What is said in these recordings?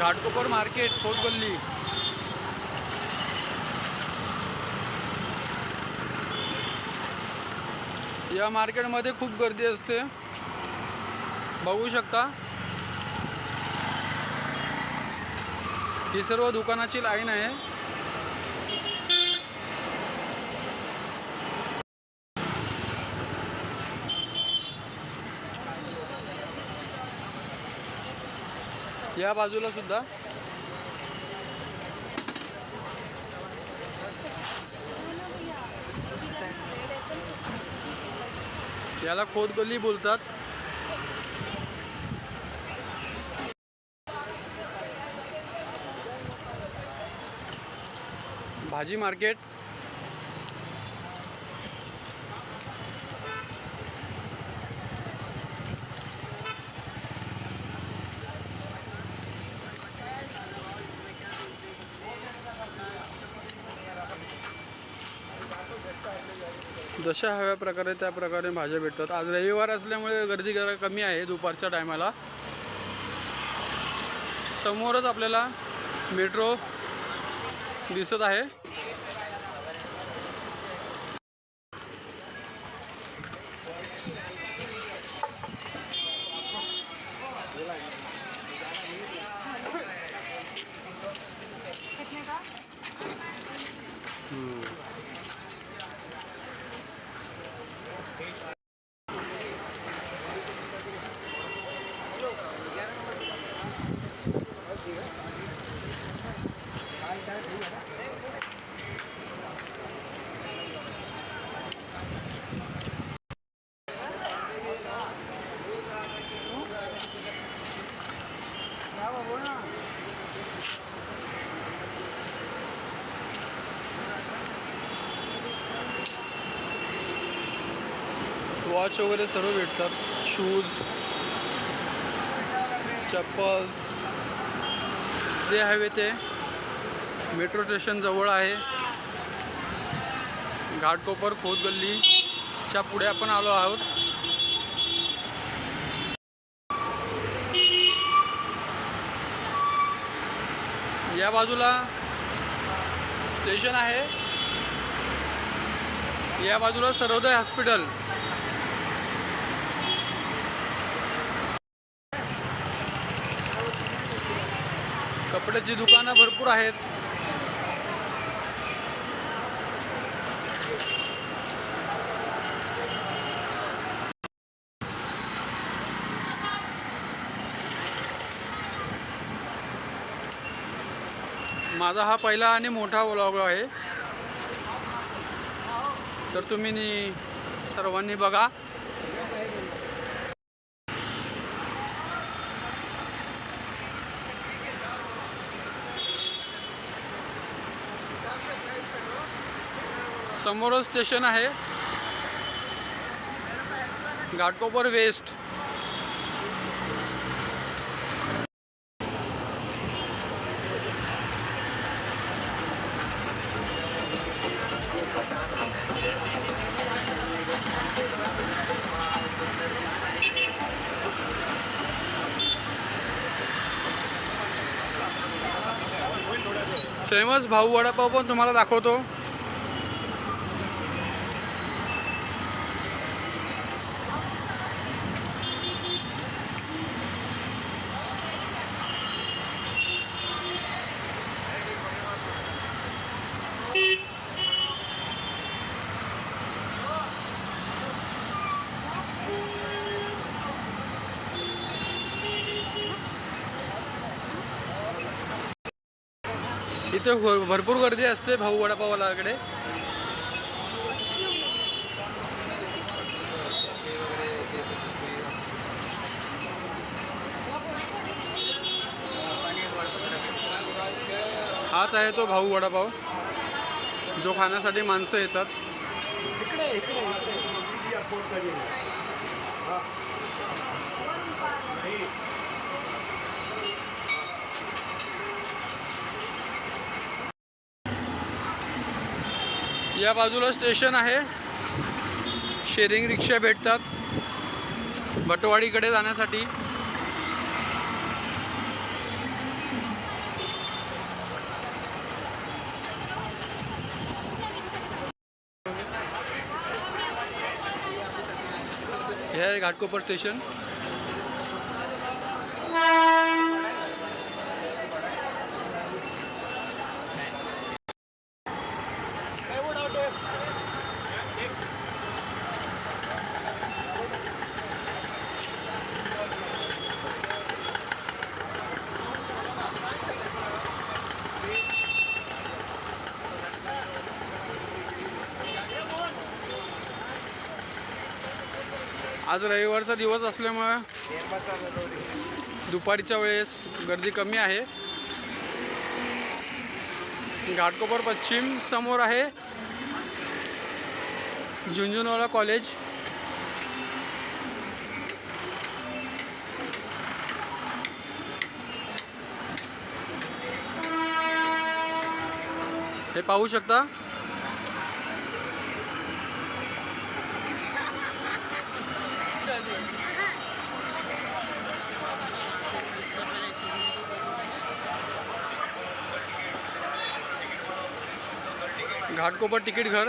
Ghatkopar market गल्ली या मार्केटमध्ये खूप गर्दी असते. बघू शकता. ही सर्व दुकानाची लाईन आहे. या बाजूला सुद्धा. याला खोदगल्ली बोलतात. भाजी मार्केट. जशा हव्या प्रकारे त्या प्रकारे भाज्या भेटतात. आज रविवार असल्यामुळे गर्दी जरा कमी आहे दुपारच्या टायमाला. समोरच आपल्याला मेट्रो दिसत आहे. वॉच वगैरे सर्व भेटतात. शूज चप्पल्स जे हवे ते. मेट्रो स्टेशन जवळ आहे. घाटकोपर खोतगल्लीच्या पुढे आपण आलो आहोत. या बाजूला स्टेशन आहे. या बाजूला सर्वोदय हॉस्पिटल कपड्याची दुकानं भरपूर आहेत. माझा हा पहिला आणि मोठा व्लॉग आहे. तर तुम्ही नी- सर्वांनी बघा. समोरच स्टेशन आहे. घाटकोपर वेस्ट. फेमस भाऊ वडापाव पण तुम्हाला दाखवतो. इथे भर- भरपूर गर्दी असते भाऊ वडापावालाकडे हाच आहे तो भाऊ वडापाव जो खाण्यासाठी माणसं येतात. या बाजूला स्टेशन आहे. शेअरिंग रिक्षा भेटतात. भटवाडीकडे जाण्यासाठी. हे आहे घाटकोपर स्टेशन. आज रविवारचा दिवस असल्यामुळं दुपारीच्या वेळेस गर्दी कमी आहे. घाटकोपर पश्चिम समोर आहे. झुंझुनवाला कॉलेज. हे पाहू शकता? घाटकोपर तिकीट घर.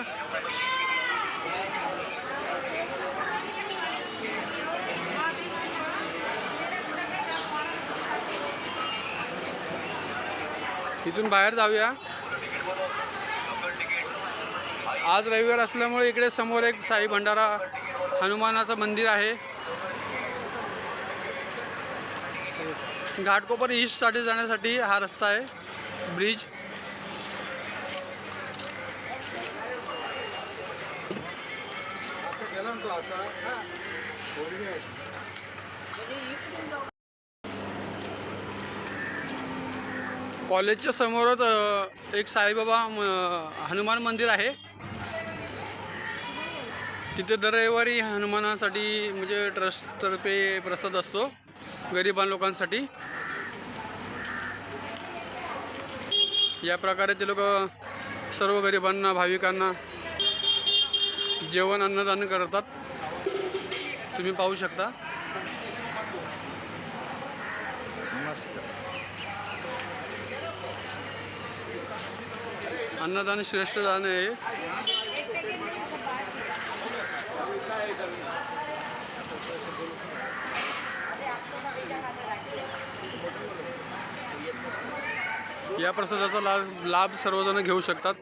इथून बाहेर जाऊया. आज रविवार असल्यामुळे इकडे समोर एक साई भंडारा हनुमानाचं मंदिर आहे. घाटकोपर ईस्टसाठी जाण्यासाठी हा रस्ता आहे. ब्रिज तो असा. कॉलेजच्या समोरच एक साईबाबा हनुमान मंदिर आहे. तिथे दर रविवारी हनुमानासाठी म्हणजे ट्रस्टतर्फे प्रसाद असतो गरिबां लोकांसाठी. या प्रकारे ते लोक सर्व गरिबांना भाविकांना जेवण अन्नदान करतात. तुम्ही पाहू शकता. अन्नदान श्रेष्ठ दान आहे. या प्रसादाचा लाभ लाभ सर्वजण घेऊ शकतात.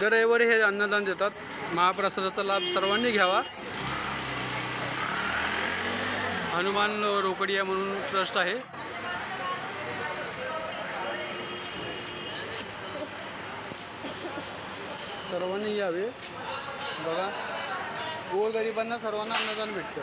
दर रविवारी हे अन्नदान देतात. महाप्रसादाचा लाभ सर्वांनी घ्यावा. हनुमान रोकडिया म्हणून ट्रस्ट आहे. सर्वांनी यावे. बघा. गोरगरिबांना सर्वांना अन्नदान भेटतं.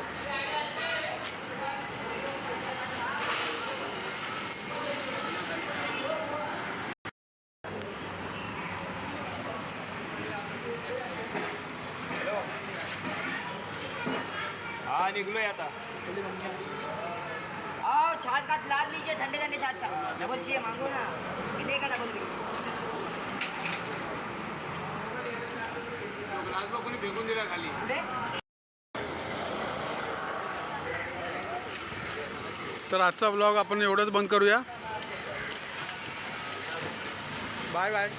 निघलोय आता. आओ छाछ का लाभ लीजिए ठंडे ठंडे छाछ का. डबल चाहिए मांगो ना. मिलेगा डबल बिल ग्लास कोणी फेकून दिला खाली. कुठे? तर आजचा ब्लॉग आपण एवढंच बंद करूया. Bye bye